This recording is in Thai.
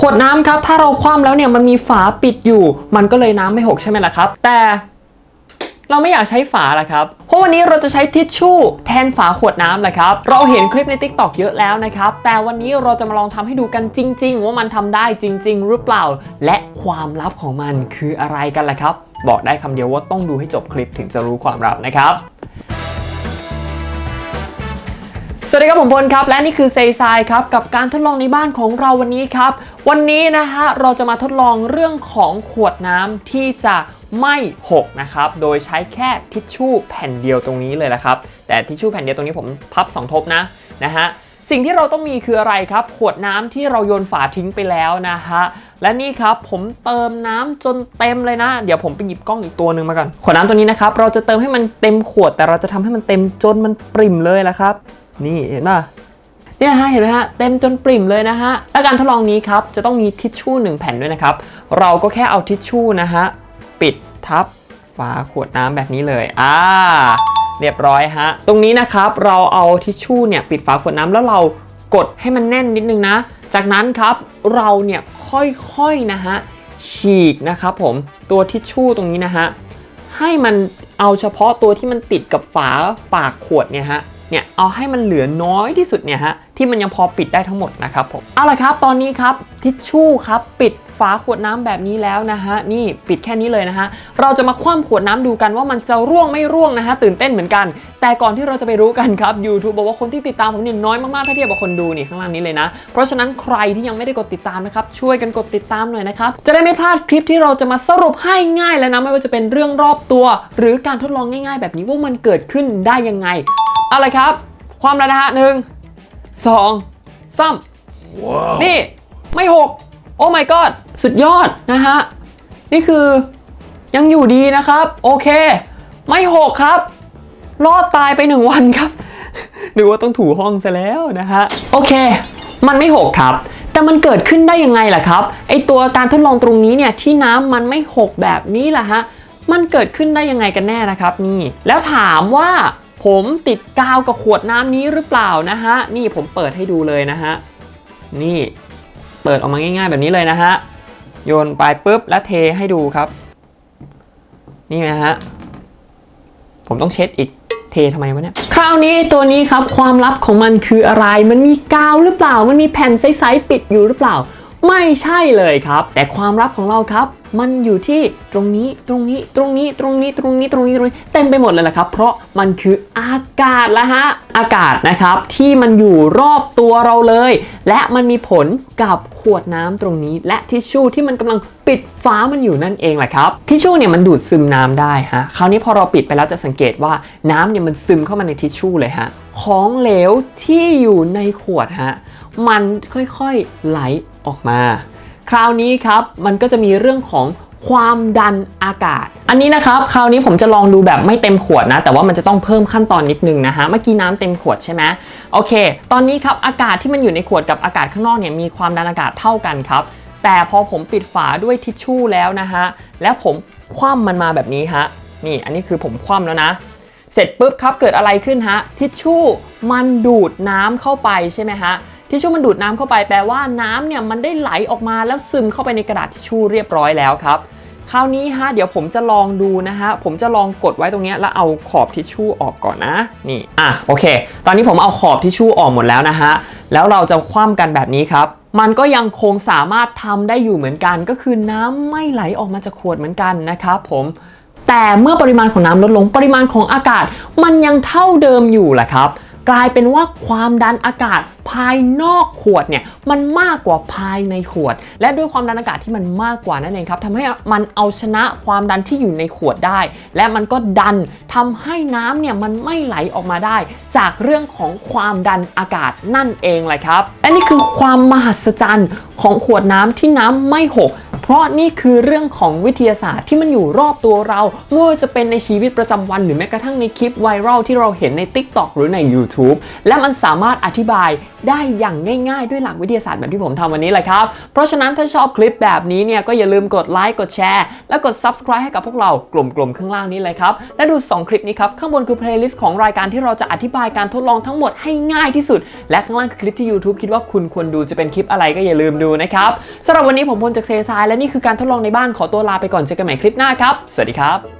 ขวดน้ำครับ ถ้าเราคว่ำแล้วเนี่ยมันมีฝาปิดอยู่ มันก็เลยน้ำไม่หกใช่ไหมล่ะครับ แต่เราไม่อยากใช้ฝาละครับ เพราะวันนี้เราจะใช้ทิชชู่แทนฝาขวดน้ำแหละครับ เราเห็นคลิปใน Tik t o อกเยอะแล้วนะครับ แต่วันนี้เราจะมาลองทำให้ดูกันจริง ๆ ว่ามันทำได้จริง ๆ หรือเปล่า และความลับของมันคืออะไรกันล่ะครับ บอกได้คำเดียวว่าต้องดูให้จบคลิปถึงจะรู้ความลับนะครับ สวัสดีครับผมพลครับ และนี่คือเซซายครับ กับการทดลองในบ้านของเราวันนี้ครับ วันนี้นะฮะเราจะมาทดลองเรื่องของขวดน้ำที่จะไม่หกนะครับ โดยใช้แค่ทิชชู่แผ่นเดียวตรงนี้เลยละครับ แต่ทิชชู่แผ่นเดียวตรงนี้ผมพับ 2 ทบนะนะฮะสิ่งที่เราต้องมีคืออะไรครับ ขวดน้ำที่เราโยนฝาทิ้งไปแล้วนะฮะและนี่ครับผมเติมน้ำจนเต็มเลยนะ เดี๋ยวผมไปหยิบกล้องอีกตัวหนึ่งมาก่อนขวดน้ำตัวนี้นะครับเราจะเติมให้มันเต็มขวดแต่เราจะทำให้มันเต็มจนมันปริ่มเลยละครับ นี่เห็นป่ะเนี่ยฮะเห็นไหมฮะเต็มจนปริ่มเลยนะฮะและการทดลองนี้ครับจะต้องมีทิชชู่หนึ่งแผ่นด้วยนะครับ เราก็แค่เอาทิชชู่นะฮะปิดทับฝาขวดน้ำแบบนี้เลยอ่าเรียบร้อยฮะตรงนี้นะครับเราเอาทิชชู่เนี่ยปิดฝาขวดน้ำแล้วเรากดให้มันแน่นนิดนึงนะ จากนั้นครับเราเนี่ยค่อยๆนะฮะฉีกนะครับผมตัวทิชชู่ตรงนี้นะฮะให้มันเอาเฉพาะตัวที่มันติดกับฝาปากขวดเนี่ยฮะ เนี่ยเอาให้มันเหลือน้อยที่สุดเนี่ยฮะที่มันยังพอปิดได้ทั้งหมดนะครับผมเอาละครับตอนนี้ครับทิชชู่ครับปิดฝาขวดน้ำแบบนี้แล้วนะฮะนี่ปิดแค่นี้เลยนะฮะเราจะมาคว่ำขวดน้ำดูกันว่ามันจะร่วงไม่ร่วงนะฮะตื่นเต้นเหมือนกัน แต่ก่อนที่เราจะไปรู้กันครับ YouTube บอกว่าคนที่ติดตามผมเนี่ยน้อยมากๆถ้าเทียบกับคนดูนี่ข้างล่างนี้เลยนะ เพราะฉะนั้นใครที่ยังไม่ได้กดติดตามนะครับช่วยกันกดติดตามหน่อยนะครับจะได้ไม่พลาดคลิปที่เราจะมาสรุปให้ง่ายแล้วนะไม่ว่าจะเป็นเรื่องรอบตัว หรือการทดลองง่าย ๆ แบบนี้ว่ามันเกิดขึ้นได้ยังไง อาละครับ ความแล้วนะฮะหนึ่งสองสามนี่ไม่หกโอ้ my god สุดยอดนะฮะ นี่คือยังอยู่ดีนะครับ โอเค ไม่หกครับ รอดตายไปหนึ่งวันครับนึกว่าต้องถูห้องซะแล้วนะฮะ โอเค มันไม่หกครับ แต่มันเกิดขึ้นได้ยังไงล่ะครับไอตัวการทดลองตรงนี้เนี่ยที่น้ำมันไม่หกแบบนี้ล่ะฮะมันเกิดขึ้นได้ยังไงกันแน่นะครับนี่ แล้วถามว่า ผมติดกาวกับขวดน้ำนี้หรือเปล่านะฮะ นี่ผมเปิดให้ดูเลยนะฮะ นี่เปิดออกมาง่ายๆแบบนี้เลยนะฮะ โยนไปปุ๊บแล้วเทให้ดูครับ นี่นะฮะ ผมต้องเช็ดอีกเททำไมวะเนี่ย คราวนี้ตัวนี้ครับความลับของมันคืออะไร มันมีกาวหรือเปล่า มันมีแผ่นใสๆปิดอยู่หรือเปล่า ไม่ใช่เลยครับ แต่ความลับของเราครับ มันอยู่ที่ตรงนี้ตรงนี้ตรงนี้ตรงนี้ตรงนี้ตรงนี้ตรงนี้เต็มไปหมดเลยแหละครับ เพราะมันคืออากาศละฮะอากาศนะครับที่มันอยู่รอบตัวเราเลย และมันมีผลกับขวดน้ำตรงนี้ และทิชชู่ที่มันกำลังปิดฟ้ามันอยู่นั่นเองแหละครับทิชชู่เนี่ยมันดูดซึมน้ำได้ฮะคราวนี้พอเราปิดไปแล้วจะสังเกตว่าน้ำเนี่ยมันซึมเข้ามาในทิชชู่เลยฮะของเหลวที่อยู่ในขวดฮะมันค่อยๆไหล ออกมา คราวนี้ครับมันก็จะมีเรื่องของความดันอากาศ อันนี้นะครับคราวนี้ผมจะลองดูแบบไม่เต็มขวดนะ แต่ว่ามันจะต้องเพิ่มขั้นตอนนิดนึงนะฮะเมื่อกี้น้ำเต็มขวดใช่ไหมโอเค ตอนนี้ครับอากาศที่มันอยู่ในขวดกับอากาศข้างนอกเนี่ยมีความดันอากาศเท่ากันครับ แต่พอผมปิดฝาด้วยทิชชู่แล้วนะฮะแล้วผมคว่ำมันมาแบบนี้ฮะนี่อันนี้คือผมคว่ำแล้วนะ เสร็จปุ๊บครับเกิดอะไรขึ้นฮะทิชชู่มันดูดน้ำเข้าไปใช่ไหมฮะ ทิชชู่มันดูดน้ำเข้าไปแปลว่าน้ำเนี่ยมันได้ไหลออกมาแล้วซึมเข้าไปในกระดาษทิชชู่เรียบร้อยแล้วครับคราวนี้ฮะเดี๋ยวผมจะลองดูนะฮะผมจะลองกดไว้ตรงนี้แล้วเอาขอบทิชชู่ออกก่อนนะนี่อะโอเค ตอนนี้ผมเอาขอบทิชชู่ออกหมดแล้วนะฮะแล้วเราจะคว่ำกันแบบนี้ครับ มันก็ยังคงสามารถทำได้อยู่เหมือนกัน ก็คือน้ำไม่ไหลออกมาจากขวดเหมือนกันนะครับผมแต่เมื่อปริมาณของน้ำลดลงปริมาณของอากาศ มันยังเท่าเดิมอยู่แหละครับ กลายเป็นว่าความดันอากาศภายนอกขวดเนี่ยมันมากกว่าภายในขวด และด้วยความดันอากาศที่มันมากกว่านั่นเองครับทำให้มันเอาชนะความดันที่อยู่ในขวดได้ และมันก็ดันทำให้น้ำเนี่ยมันไม่ไหลออกมาได้ จากเรื่องของความดันอากาศนั่นเองแหละครับและนี่คือความมหัศจรรย์ของขวดน้ำที่น้ำไม่หก เพราะนี่คือเรื่องของวิทยาศาสตร์ที่มันอยู่รอบตัวเราไม่ว่าจะเป็นในชีวิตประจำวันหรือแม้กระทั่งในคลิปไวรัลที่เราเห็นใน TikTok หรือใน YouTube และมันสามารถอธิบายได้อย่างง่ายๆ ด้วยหลักวิทยาศาสตร์แบบที่ผมทำวันนี้แหละครับ เพราะฉะนั้นถ้าชอบคลิปแบบนี้เนี่ยก็อย่าลืมกดไลค์กดแชร์และกด subscribe ให้กับพวกเรากลุ่มๆข้างล่างนี้เลยครับ และดู 2 คลิปนี้ครับ ข้างบนคือ playlist ของรายการที่เราจะอธิบายการทดลองทั้งหมดให้ง่ายที่สุด และข้างล่างคือคลิปที่ YouTube คิดว่าคุณควรดูจะเป็นคลิปอะไรก็อย่าลืมดูนะครับสำหรับวันนี้ผมพลจากเซซายและนี่คือการทดลองในบ้านขอตัวลาไปก่อนเจอกันใหม่คลิปหน้าครับ สวัสดีครับ